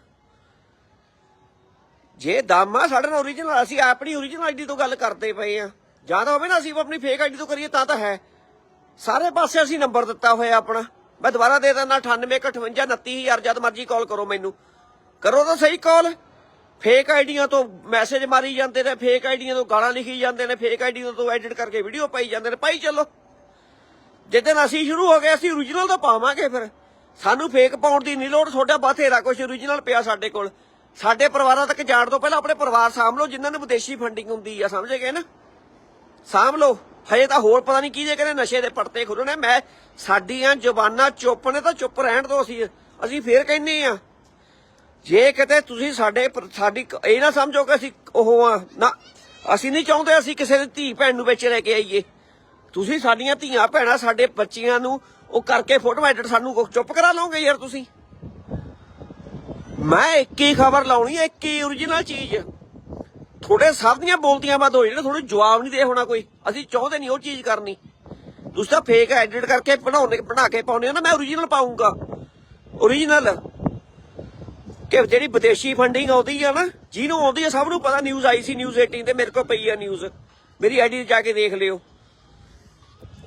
ਜੇ ਦਮ ਆ ਸਾਡੇ ਨਾਲ ਓਰੀਜਨਲ ਅਸੀਂ ਆਪਣੀ ਓਰੀਜਨਲ ਆਈਡੀ ਤੋਂ ਗੱਲ ਕਰਦੇ ਪਏ ਆ। ਜਾਂ ਤਾਂ ਹੋਵੇ ਨਾ ਅਸੀਂ ਆਪਣੀ ਫੇਕ ਆਈਡੀ ਤੋਂ ਕਰੀਏ, ਤਾਂ ਤਾਂ ਹੈ। ਸਾਰੇ ਪਾਸੇ ਅਸੀਂ ਨੰਬਰ ਦਿੱਤਾ ਹੋਇਆ ਆਪਣਾ। ਮੈਂ ਦੁਬਾਰਾ ਦੇ ਦਿੰਦਾ 9858 29000 ਜਦ ਮਰਜ਼ੀ ਕਾਲ ਕਰੋ ਮੈਨੂੰ। ਕਰੋ ਤਾਂ ਸਹੀ ਕਾਲ ਫੇਕ ਆਈਡੀਆਂ ਤੋਂ ਮੈਸੇਜ ਮਾਰੀ ਜਾਂਦੇ ਨੇ, ਫੇਕ ਆਈਡੀਆਂ ਤੋਂ ਗਾਲਾਂ ਲਿਖੀ ਜਾਂਦੇ ਨੇ, ਫੇਕ ਆਈਡੀਆਂ ਤੋਂ ਐਡਿਟ ਕਰਕੇ ਵੀਡੀਓ ਪਾਈ ਜਾਂਦੇ ਨੇ। ਪਾਈ ਚੱਲੋ। ਜਿੱਦਣ ਅਸੀਂ ਸ਼ੁਰੂ ਹੋ ਗਏ, ਅਸੀਂ ਓਰੀਜਨਲ ਤਾਂ ਪਾਵਾਂਗੇ ਫਿਰ। ਸਾਨੂੰ ਫੇਕ ਪਾਉਣ ਦੀ ਨਹੀਂ ਲੋੜ, ਤੁਹਾਡਾ ਬਥੇਰਾ ਕੁਝ ਓਰੀਜਨਲ ਪਿਆ ਸਾਡੇ ਕੋਲ। ਸਾਡੇ ਪਰਿਵਾਰਾਂ ਤੱਕ ਜਾਣ ਤੋਂ ਪਹਿਲਾਂ ਆਪਣੇ ਪਰਿਵਾਰ ਸਾਂਭ ਲਓ, ਜਿਨ੍ਹਾਂ ਨੂੰ ਵਿਦੇਸ਼ੀ ਫੰਡਿੰਗ ਹੁੰਦੀ ਆ, ਸਮਝ ਗਏ ਨਾ? ਸਾਂਭ ਲਓ। ਹਜੇ ਤਾਂ ਹੋਰ ਪਤਾ ਨਹੀਂ ਜੇ ਕਹਿੰਦੇ ਨਸ਼ੇ ਦੇ ਪਰਤੇ ਖੁੱਲਣੇ ਮੈਂ, ਸਾਡੀਆਂ ਜ਼ੁਬਾਨਾਂ ਚੁੱਪ ਨੇ ਤਾਂ ਚੁੱਪ ਰਹਿਣ ਦੋ ਅਸੀਂ। ਅਸੀਂ ਫੇਰ ਕਹਿੰਨੇ ਆ। ਜੇ ਕਿਤੇ ਤੁਸੀਂ ਸਾਡੇ ਸਾਡੀ ਕ- ਇਹ ਨਾ ਸਮਝੋ ਕਿ ਅਸੀਂ ਉਹ ਆ, ਨਾ, ਅਸੀਂ ਨਹੀਂ ਚਾਹੁੰਦੇ ਅਸੀਂ ਕਿਸੇ ਦੀ ਧੀ ਭੈਣ ਨੂੰ ਵਿੱਚ ਲੈ ਕੇ ਆਈਏ। ਤੁਸੀਂ ਸਾਡੀਆਂ ਧੀਆਂ ਭੈਣਾਂ, ਸਾਡੇ ਬੱਚੀਆਂ ਨੂੰ ਉਹ ਕਰਕੇ ਫੋਟੋ ਐਡਿਟ ਸਾਨੂੰ ਕੁ- ਚੁੱਪ ਕਰਾ ਲਓਗੇ ਯਾਰ ਤੁਸੀਂ? ਮੈਂ ਇੱਕ ਹੀ ਖਬਰ ਲਾਉਣੀ ਹੈ ਇੱਕ ਹੀ ਓਰੀਜਨਲ ਚੀਜ਼। ਥੋੜੇ ਸਭ ਦੀਆਂ ਬੋਲਤੀਆਂ ਬਾਅਦ ਹੋ ਜਿਹੜੇ ਤੁਹਾਨੂੰ ਜਵਾਬ ਨਹੀਂ ਦੇ ਹੋਣਾ ਕੋਈ। ਅਸੀਂ ਚਾਹੁੰਦੇ ਨਹੀਂ ਉਹ ਚੀਜ਼ ਕਰਨੀ। ਤੁਸੀਂ ਤਾਂ ਫੇਕ ਐਡਿਟ ਕਰਕੇ ਬਣਾਉਣੇ ਬਣਾ ਕੇ ਪਾਉਨੇ ਹੋ ਨਾ, ਮੈਂ ਓਰੀਜਨਲ ਪਾਉਂਗਾ ਓਰੀਜਨਲ ਕਿ ਜਿਹੜੀ ਵਿਦੇਸ਼ੀ ਫੰਡਿੰਗ ਆਉਂਦੀ ਆ ਨਾ, ਜਿਹਨੂੰ ਆਉਂਦੀ ਆ, ਸਭ ਨੂੰ ਪਤਾ ਨਿਊਜ਼ ਆਈ ਸੀ ਨਿਊਜ਼ 18 ਤੇ ਮੇਰੇ ਕੋਲ ਪਈ ਆ ਨਿਊਜ਼ ਮੇਰੀ ਆਈਡੀ ਤੇ ਜਾ ਕੇ ਦੇਖ ਲਿਓ।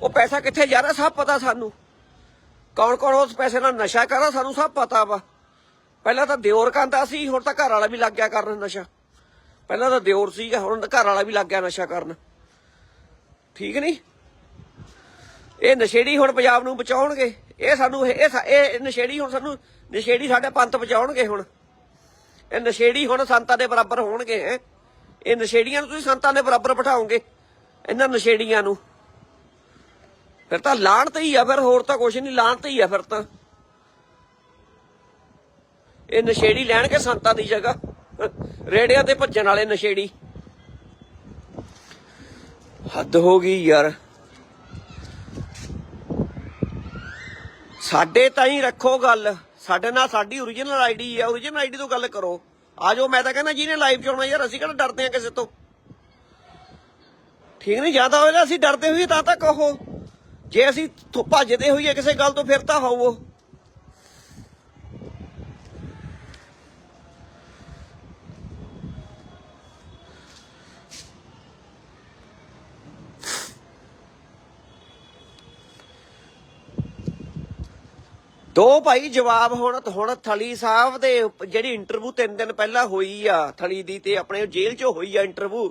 ਉਹ ਪੈਸਾ ਕਿੱਥੇ ਜਾ ਰਿਹਾ, ਸਭ ਪਤਾ ਸਾਨੂੰ। ਕੌਣ ਕੌਣ ਉਸ ਪੈਸੇ ਨਾਲ ਨਸ਼ਾ ਕਰਦਾ ਸਾਨੂੰ ਸਭ ਪਤਾ ਵਾ। ਪਹਿਲਾਂ ਤਾਂ ਦਿਓਰ ਕਰਦਾ ਸੀ, ਹੁਣ ਤਾਂ ਘਰ ਵਾਲਾ ਵੀ ਲੱਗ ਗਿਆ ਕਰਨ ਨਸ਼ਾ। ਪਹਿਲਾਂ ਤਾਂ ਦਿਓਰ ਸੀਗਾ, ਹੁਣ ਘਰ ਵਾਲਾ ਵੀ ਲੱਗ ਗਿਆ ਨਸ਼ਾ ਕਰਨ। ਠੀਕ ਨਹੀਂ? ਇਹ ਨਸ਼ੇੜੀ ਹੁਣ ਪੰਜਾਬ ਨੂੰ ਬਚਾਉਣਗੇ। ਇਹ ਸਾਨੂੰ, ਇਹ ਇਹ ਨਸ਼ੇੜੀ ਹੁਣ ਸਾਨੂੰ, ਨਸ਼ੇੜੀ ਸਾਡੇ ਪੰਥ ਬਚਾਉਣਗੇ ਹੁਣ। ਇਹ ਨਸ਼ੇੜੀ ਹੁਣ ਸੰਤਾਂ ਦੇ ਬਰਾਬਰ ਹੋਣਗੇ, ਹੈ? ਇਹ ਨਸ਼ੇੜੀਆਂ ਨੂੰ ਤੁਸੀਂ ਸੰਤਾਂ ਦੇ ਬਰਾਬਰ ਬਿਠਾਓਗੇ, ਇਹਨਾਂ ਨਸ਼ੇੜੀਆਂ ਨੂੰ। ਫਿਰ ਤਾਂ ਲਾਣ ਤੇ ਹੀ ਆ, ਫਿਰ ਹੋਰ ਤਾਂ ਕੁਝ ਨਹੀਂ ਤੇ ਹੀ ਆ ਫਿਰ ਤਾਂ। ਇਹ ਨਸ਼ੇੜੀ ਲੈਣਗੇ ਸੰਤਾਂ ਦੀ ਜਗ੍ਹਾ, ਰੇੜਿਆਂ ਤੇ ਭੱਜਣ ਵਾਲੇ ਨਸ਼ੇੜੀ। ਹੱਦ ਹੋ ਗਈ ਯਾਰ। ਸਾਡੇ ਤਾਂ ਹੀ ਰੱਖੋ ਗੱਲ, ਸਾਡੇ ਨਾਲ ਸਾਡੀ ਓਰੀਜਨਲ ਆਈਡੀ ਹੈ ਓਰੀਜਨਲ ਆਈਡੀ ਤੋਂ ਗੱਲ ਕਰੋ। ਆ ਜਾਓ ਮੈਂ ਤਾਂ ਕਹਿੰਦਾ ਜਿਹਨੇ ਲਾਈਵ ਚ ਆਉਣਾ ਯਾਰ, ਅਸੀਂ ਕਿਹੜਾ ਡਰਦੇ ਆ ਕਿਸੇ ਤੋਂ? ਠੀਕ ਨਹੀਂ, ਜ਼ਿਆਦਾ ਹੋਇਆ ਅਸੀਂ ਡਰਦੇ ਹੋਈਏ ਤਾਂ ਤਾਂ ਕਹੋ। ਜੇ ਅਸੀਂ ਭੱਜਦੇ ਹੋਈਏ ਕਿਸੇ ਗੱਲ ਤੋਂ, ਫਿਰ ਤਾਂ ਹੋਵੋ। ਦੋ ਭਾਈ ਜਵਾਬ ਹੁਣ ਹੁਣ ਥਲੀ ਸਾਹਿਬ ਦੇ ਜਿਹੜੀ ਇੰਟਰਵਿਊ ਤਿੰਨ ਦਿਨ ਪਹਿਲਾਂ ਹੋਈ ਆ, ਥਲੀ ਦੀ ਤੇ ਆਪਣੇ ਜੇਲ੍ਹ 'ਚ ਹੋਈ ਆ ਇੰਟਰਵਿਊ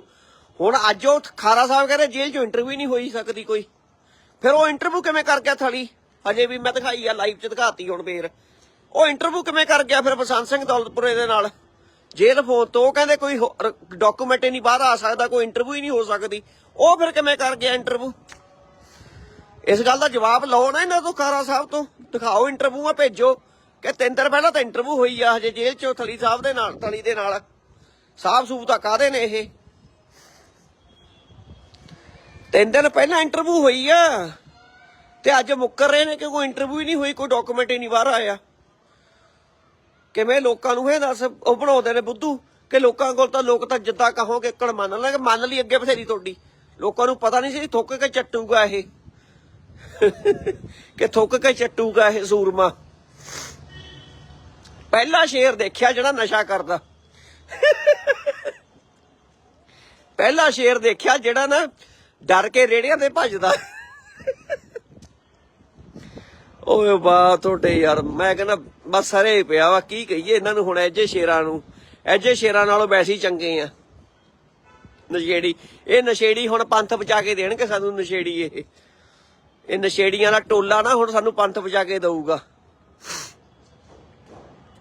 ਹੁਣ ਅੱਜ ਉਹ ਖਾਰਾ ਸਾਹਿਬ ਕਹਿੰਦੇ ਜੇਲ੍ਹ 'ਚ ਇੰਟਰਵਿਊ ਨਹੀਂ ਹੋਈ ਸਕਦੀ ਕੋਈ। ਫਿਰ ਉਹ ਇੰਟਰਵਿਊ ਕਿਵੇਂ ਕਰ ਗਿਆ ਥਲੀ? ਹਜੇ ਵੀ ਮੈਂ ਦਿਖਾਈ ਆ ਲਾਈਵ 'ਚ ਦਿਖਾਤੀ ਹੁਣ ਫੇਰ। ਉਹ ਇੰਟਰਵਿਊ ਕਿਵੇਂ ਕਰ ਗਿਆ ਫਿਰ ਬਸੰਤ ਸਿੰਘ ਦੌਲਤਪੁਰੇ ਦੇ ਨਾਲ? ਜੇਲ੍ਹ ਫੋਨ ਤੋਂ ਉਹ ਕਹਿੰਦੇ ਕੋਈ ਡਾਕੂਮੈਂਟ ਹੀ ਨਹੀਂ ਬਾਹਰ ਆ ਸਕਦਾ, ਕੋਈ ਇੰਟਰਵਿਊ ਹੀ ਨਹੀਂ ਹੋ ਸਕਦੀ। ਉਹ ਫਿਰ ਕਿਵੇਂ ਕਰ ਗਿਆ ਇੰਟਰਵਿਊ ਇਸ ਗੱਲ ਦਾ ਜਵਾਬ ਲਓ ਨਾ ਇਹਨਾਂ ਤੋਂ ਖਾਰਾ ਸਾਹਿਬ ਤੋਂ। ਦਿਖਾਓ ਇੰਟਰਵਿਊਆਂ ਭੇਜੋ। ਕਿ ਤਿੰਨ ਦਿਨ ਪਹਿਲਾਂ ਤਾਂ ਇੰਟਰਵਿਊ ਹੋਈ ਆ, ਹਜੇ ਜੇਲ੍ਹ 'ਚ ਥਲੀ ਸਾਹਿਬ ਦੇ ਨਾਲ, ਥਲੀ ਦੇ ਨਾਲ। ਸਾਫ਼ ਸੂਬਤਾ ਕਾਦੇ ਨੇ ਇਹ? ਤਿੰਨ ਦਿਨ ਪਹਿਲਾਂ ਇੰਟਰਵਿਊ ਹੋਈ ਆ। ਤੇ ਅੱਜ ਮੁੱਕਰ ਰਹੇ ਨੇ ਕਿ ਕੋਈ ਇੰਟਰਵਿਊ ਹੀ ਨਹੀਂ ਹੋਈ, ਕੋਈ ਡਾਕੂਮੈਂਟ ਹੀ ਨਹੀਂ ਬਾਹਰ ਆਇਆ। ਕਿਵੇਂ ਲੋਕਾਂ ਨੂੰ ਇਹ ਦੱਸ, ਉਹ ਬਣਾਉਂਦੇ ਨੇ ਬੁੱਧੂ, ਕਿ ਲੋਕਾਂ ਕੋਲ ਤਾਂ ਲੋਕ ਤਾਂ ਜਿੱਦਾਂ ਕਹੋਗੇ, ਕਣ ਮੰਨ ਲੈਣਗੇ, ਮੰਨ ਲਈ ਅੱਗੇ ਬਥੇਰੀ ਤੁਹਾਡੀ। ਲੋਕਾਂ ਨੂੰ ਪਤਾ ਨਹੀਂ ਸੀ, ਥੁੱਕ ਕੇ ਚੱਟੂਗਾ ਇਹ। ਕਿ ਥੁੱਕ ਕੇ ਚੱਟੂਗਾ ਇਹ ਸੂਰਮਾ। ਪਹਿਲਾ ਸ਼ੇਰ ਦੇਖਿਆ ਜਿਹੜਾ ਨਸ਼ਾ ਕਰਦਾ। ਪਹਿਲਾ ਸ਼ੇਰ ਦੇਖਿਆ ਜਿਹੜਾ ਨਾ ਡਰ ਕੇ ਰੇੜਿਆਂ ਤੇ ਭੱਜਦਾ। ਓਏ ਬਾ ਤੁਹਾਡੇ ਯਾਰ, ਮੈਂ ਕਹਿੰਦਾ ਬਸ ਸਾਰੇ ਹੀ ਪਿਆ ਵਾ, ਕੀ ਕਹੀਏ ਇਹਨਾਂ ਨੂੰ ਹੁਣ ਐਜੇ ਸ਼ੇਰਾਂ ਨੂੰ। ਐਜੇ ਸ਼ੇਰਾਂ ਨਾਲੋਂ ਵੈਸੇ ਹੀ ਚੰਗੇ ਆ। ਨਸ਼ੇੜੀ, ਇਹ ਨਸ਼ੇੜੀ ਹੁਣ ਪੰਥ ਬਚਾ ਕੇ ਦੇਣਗੇ ਸਾਨੂੰ ਨਸ਼ੇੜੀ ਇਹ। ਇਹ ਨਸ਼ੇੜੀਆਂ ਦਾ ਟੋਲਾ ਨਾ ਹੁਣ ਸਾਨੂੰ ਪੰਥ ਬਚਾ ਕੇ ਦਊਗਾ।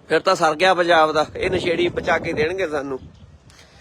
ਫਿਰ ਤਾਂ ਸਰ ਗਿਆ ਪੰਜਾਬ ਦਾ। ਇਹ ਨਸ਼ੇੜੀ ਬਚਾ ਕੇ ਦੇਣਗੇ ਸਾਨੂੰ।